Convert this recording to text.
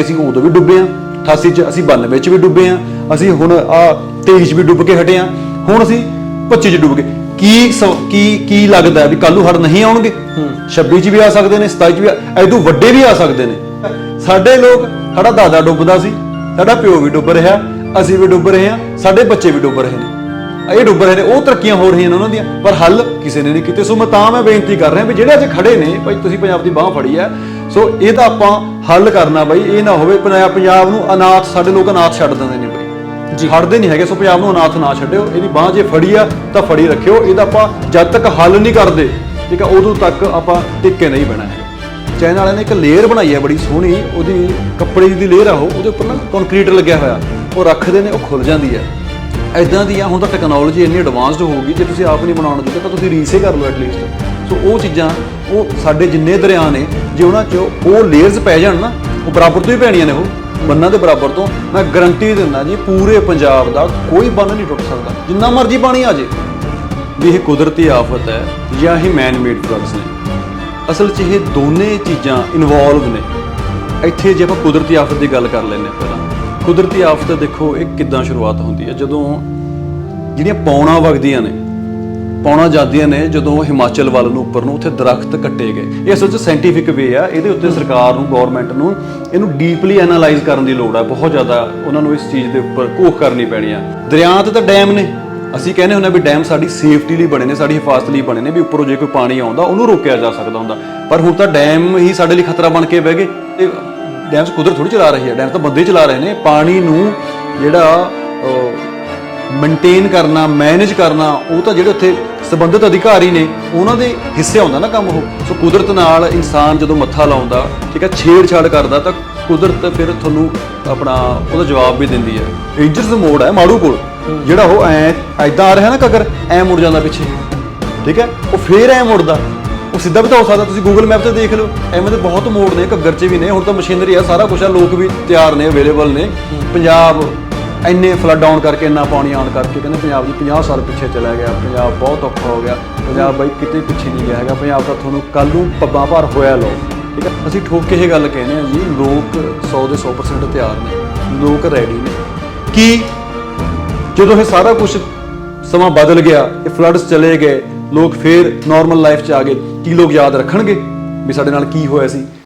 ਅਸੀਂ ਉਦੋਂ ਵੀ ਡੁੱਬੇ ਆ 88 ਚ ਅਸੀਂ 92 ਚ ਵੀ ਡੁੱਬੇ ਆ ਅਸੀਂ ਹੁਣ ਆ 23 ਚ ਵੀ ਡੁੱਬ ਕੇ ਹਟੇ ਆ ਹੁਣ ਅਸੀਂ 25 ਚ ਡੁੱਬ ਗਏ। ਕੀ ਕੀ ਕੀ ਲੱਗਦਾ ਹੈ ਵੀ ਕੱਲ ਨੂੰ ਹੜ ਨਹੀਂ ਆਉਣਗੇ? 26 ਚ ਵੀ ਆ ਸਕਦੇ ਨੇ 27 ਚ ਵੀ ਐਦੋਂ ਵੱਡੇ ਵੀ ਆ ਸਕਦੇ ਨੇ। ਸਾਡੇ ਲੋਕ ਸਾਡਾ ਦਾਦਾ ਡੁੱਬਦਾ ਸੀ ਸਾਡਾ ਪਿਓ ਵੀ ਡੁੱਬ ਰਿਹਾ ਅਸੀਂ ਵੀ ਡੁੱਬ ਰਹੇ ਆ ਸਾਡੇ ਬੱਚੇ ਵੀ ਡੁੱਬ ਰਹੇ ਨੇ। ਇਹ ਡੁੱਬ ਰਹੇ ਨੇ ਉਹ ਤਰੱਕੀਆਂ ਹੋ ਰਹੀਆਂ ਨੇ ਉਹਨਾਂ ਦੀਆਂ। ਪਰ ਹੱਲ ਕਿਸੇ ਨੇ ਨਹੀਂ ਕੀਤੇ। ਸੋ ਮੈਂ ਤਾਂ ਮੈਂ ਬੇਨਤੀ ਕਰ ਰਿਹਾ ਵੀ ਜਿਹੜੇ ਅੱਜ ਖੜੇ ਨੇ ਭਾਈ ਤੁਸੀਂ ਪੰਜਾਬ ਦੀ ਬਾਹ ਫੜੀ ਹੈ ਸੋ ਇਹ ਤਾਂ ਆਪਾਂ ਹੱਲ ਕਰਨਾ ਬਾਈ ਇਹ ਨਾ ਹੋਵੇ ਪੰਜਾਬ ਪੰਜਾਬ ਨੂੰ ਅਨਾਥ ਸਾਡੇ ਲੋਕ ਅਨਾਥ ਛੱਡ ਦਿੰਦੇ ਨੇ ਬਾਈ। ਜੀ। ਫੜਦੇ ਨਹੀਂ ਹੈਗੇ ਸੋ ਪੰਜਾਬ ਨੂੰ ਅਨਾਥ ਨਾ ਛੱਡਿਓ ਇਹਦੀ ਬਾਹ ਜੇ ਫੜੀ ਆ ਤਾਂ ਫੜੀ ਰੱਖਿਓ। ਇਹਦਾ ਆਪਾਂ ਜਦ ਤੱਕ ਹੱਲ ਨਹੀਂ ਕਰਦੇ ਠੀਕ ਆ ਉਦੋਂ ਤੱਕ ਆਪਾਂ ਟਿੱਕੇ ਨਹੀਂ ਬਣਾ ਹੈ ਚਾਈਨਾ ਵਾਲਿਆਂ ਨੇ ਇੱਕ ਲੇਅਰ ਬਣਾਈ ਹੈ ਬੜੀ ਸੋਹਣੀ ਉਹਦੀ ਕੱਪੜੇ ਦੀ ਲੇਅਰ ਆ ਉਹ ਉਹਦੇ ਉੱਪਰ ਨਾ ਕੰਕਰੀਟ ਲੱਗਿਆ ਹੋਇਆ। ਉਹ ਰੱਖਦੇ ਨੇ ਉਹ ਖੁੱਲ ਜਾਂਦੀ ਹੈ ਐਦਾਂ ਦੀ ਆ ਹੁਣ ਤਾਂ ਟੈਕਨੋਲੋਜੀ ਇੰਨੀ ਐਡਵਾਂਸਡ ਹੋ ਗਈ ਜੇ ਤੁਸੀਂ ਆਪ ਨਹੀਂ ਬਣਾਉਣ ਜੋਗੇ ਤਾਂ ਤੁਸੀਂ ਰੀਸੇ ਕਰ ਲਓ ਐਟਲੀਸਟ ਸੋ ਉਹ ਚੀਜ਼ਾਂ ਉਹ ਸਾਡੇ ਜਿੰਨੇ ਦਰਿਆ ਨੇ ਜੇ ਉਹਨਾਂ 'ਚ ਉਹ ਲੇਅਰਸ ਪੈ ਜਾਣ ਨਾ, ਉਹ ਬਰਾਬਰ ਤੋਂ ਹੀ ਪੈਣੀਆਂ ਨੇ ਉਹ, ਬੰਨਾਂ ਦੇ ਬਰਾਬਰ ਤੋਂ। ਮੈਂ ਗਰੰਟੀ ਦਿੰਦਾ ਜੀ, ਪੂਰੇ ਪੰਜਾਬ ਦਾ ਕੋਈ ਬੰਨ ਨਹੀਂ ਟੁੱਟ ਸਕਦਾ। ਜਿੰਨਾ ਮਰਜ਼ੀ ਪਾਣੀ ਆ ਜੇ। ਵੀ ਇਹ ਕੁਦਰਤੀ ਆਫਤ ਹੈ ਜਾਂ ਇਹ ਮੈਨ ਮੇਡ ਫਲੱਡਸ ਨੇ। ਅਸਲ 'ਚ ਇਹ ਦੋਨੇ ਚੀਜ਼ਾਂ ਇਨਵੋਲਵ ਨੇ। ਇੱਥੇ ਜੇ ਆਪਾਂ ਕੁਦਰਤੀ ਆਫਤ ਦੀ ਗੱਲ ਕਰ ਲੈਂਦੇ ਹਾਂ ਪਹਿਲਾਂ। ਕੁਦਰਤੀ ਆਫਤ ਦੇਖੋ, ਇਹ ਕਿੱਦਾਂ ਸ਼ੁਰੂਆਤ ਹੁੰਦੀ ਹੈ? ਜਦੋਂ ਜਿਹੜੀਆਂ ਪੌਣਾ ਵਗਦੀਆਂ ਨੇ ਪੌਣਾ ਜਾਂਦੀਆਂ ਨੇ ਜਦੋਂ ਹਿਮਾਚਲ ਵੱਲ ਨੂੰ ਉੱਪਰ ਨੂੰ ਉੱਥੇ ਦਰਖਤ ਕੱਟੇ ਗਏ। ਇਹ ਅਸਲ 'ਚ ਸਾਇੰਟੀਫਿਕ ਵੇ ਆ, ਇਹਦੇ ਉੱਤੇ ਸਰਕਾਰ ਨੂੰ ਗਵਰਨਮੈਂਟ ਨੂੰ ਇਹਨੂੰ ਡੀਪਲੀ ਐਨਾਲਾਈਜ਼ ਕਰਨ ਦੀ ਲੋੜ ਆ। ਬਹੁਤ ਜ਼ਿਆਦਾ ਉਹਨਾਂ ਨੂੰ ਇਸ ਚੀਜ਼ ਦੇ ਉੱਪਰ ਘੋਖ ਕਰਨੀ ਪੈਣੀ ਆ। ਦਰਿਆ ਤੇ ਤਾਂ ਡੈਮ ਨੇ। ਅਸੀਂ ਕਹਿੰਦੇ ਹੁੰਦੇ ਆ ਵੀ ਡੈਮ ਸਾਡੀ ਸੇਫਟੀ ਲਈ ਬਣੇ ਨੇ, ਸਾਡੀ ਹਿਫਾਜ਼ਤ ਲਈ ਬਣੇ ਨੇ, ਵੀ ਉੱਪਰੋਂ ਜੇ ਕੋਈ ਪਾਣੀ ਆਉਂਦਾ, ਉਹਨੂੰ ਰੋਕਿਆ ਜਾ ਸਕਦਾ ਹੁੰਦਾ। ਪਰ ਹੁਣ ਤਾਂ ਡੈਮ ਹੀ ਸਾਡੇ ਲਈ ਖਤਰਾ ਬਣ ਕੇ ਬਹਿ ਗਏ। ਇਹ ਡੈਮਸ ਕੁਦਰਤ ਥੋੜੀ ਚਲਾ ਰਹੀ ਹੈ ਡੈਮ ਤਾਂ ਬੰਦੇ ਚਲਾ ਰਹੇ ਨੇ। ਪਾਣੀ ਨੂੰ ਜਿਹੜਾ ਮੇਨਟੇਨ ਕਰਨਾ ਮੈਨੇਜ ਕਰਨਾ, ਉਹ ਤਾਂ ਜਿਹੜੇ ਉੱਥੇ ਸੰਬੰਧਿਤ ਅਧਿਕਾਰੀ ਨੇ ਉਹਨਾਂ ਦੇ ਹਿੱਸੇ ਆਉਂਦਾ ਨਾ ਕੰਮ ਉਹ। ਸੋ ਕੁਦਰਤ ਨਾਲ ਇਨਸਾਨ ਜਦੋਂ ਮੱਥਾ ਲਾਉਂਦਾ ਠੀਕ ਹੈ ਛੇੜਛਾੜ ਕਰਦਾ ਤਾਂ ਕੁਦਰਤ ਫਿਰ ਤੁਹਾਨੂੰ ਆਪਣਾ ਉਹਦਾ ਜਵਾਬ ਵੀ ਦਿੰਦੀ ਹੈ। ਇੰਜਰਸ ਮੋਡ ਹੈ ਮਾੜੂ ਕੋਲ। ਜਿਹੜਾ ਉਹ ਐ ਐਦਾਂ ਆ ਰਿਹਾ ਨਾ ਕਗਰ ਐ ਮੁੜ ਜਾਂਦਾ ਪਿੱਛੇ। ਠੀਕ ਹੈ ਉਹ ਫੇਰ ਐ ਮੁੜਦਾ। ਉਹ ਸਿੱਧਾ ਵੀ ਤਾਂ ਹੋ ਸਕਦਾ ਤੁਸੀਂ ਗੂਗਲ ਮੈਪ ਤੇ ਦੇਖ ਲਓ। ਐਵੇਂ ਦੇ ਬਹੁਤ ਮੋੜ ਨੇ ਘੱਗਰ 'ਚ ਵੀ ਨੇ। ਹੁਣ ਤਾਂ ਮਸ਼ੀਨਰੀ ਆ ਸਾਰਾ ਕੁਝ ਆ ਲੋਕ ਵੀ ਤਿਆਰ ਨੇ ਅਵੇਲੇਬਲ ਨੇ। ਪੰਜਾਬ ਇੰਨੇ ਫਲੱਡ ਆਉਣ ਕਰਕੇ ਇੰਨਾ ਪਾਣੀ ਆਉਣ ਕਰਕੇ ਕਹਿੰਦੇ ਪੰਜਾਬ ਜੀ 50 ਸਾਲ ਪਿੱਛੇ ਚਲਾ ਗਿਆ, ਪੰਜਾਬ ਬਹੁਤ ਔਖਾ ਹੋ ਗਿਆ। ਪੰਜਾਬ ਬਾਈ ਕਿਤੇ ਪਿੱਛੇ ਨਹੀਂ ਗਿਆ ਹੈਗਾ। ਪੰਜਾਬ ਤਾਂ ਤੁਹਾਨੂੰ ਕੱਲ ਨੂੰ ਪੱਬਾਂ ਭਰ ਹੋਇਆ ਲੋ ਠੀਕ ਹੈ। ਅਸੀਂ ਠੋਕ ਕੇ ਇਹ ਗੱਲ ਕਹਿੰਦੇ ਆ ਜੀ, ਲੋਕ 100 ਦੇ 100% ਤਿਆਰ ਨੇ, ਲੋਕ ਰੈਡੀ ਨੇ। ਕੀ ਜਦੋਂ ਇਹ ਸਾਰਾ ਕੁਝ ਸਮਾਂ ਬਦਲ ਗਿਆ, ਇਹ ਫਲੱਡਸ ਚਲੇ ਗਏ, ਲੋਕ ਫੇਰ ਨਾਰਮਲ ਲਾਈਫ 'ਚ ਆ ਗਏ, ਕੀ ਲੋਕ ਯਾਦ ਰੱਖਣਗੇ ਵੀ ਸਾਡੇ ਨਾਲ ਕੀ ਹੋਇਆ ਸੀ?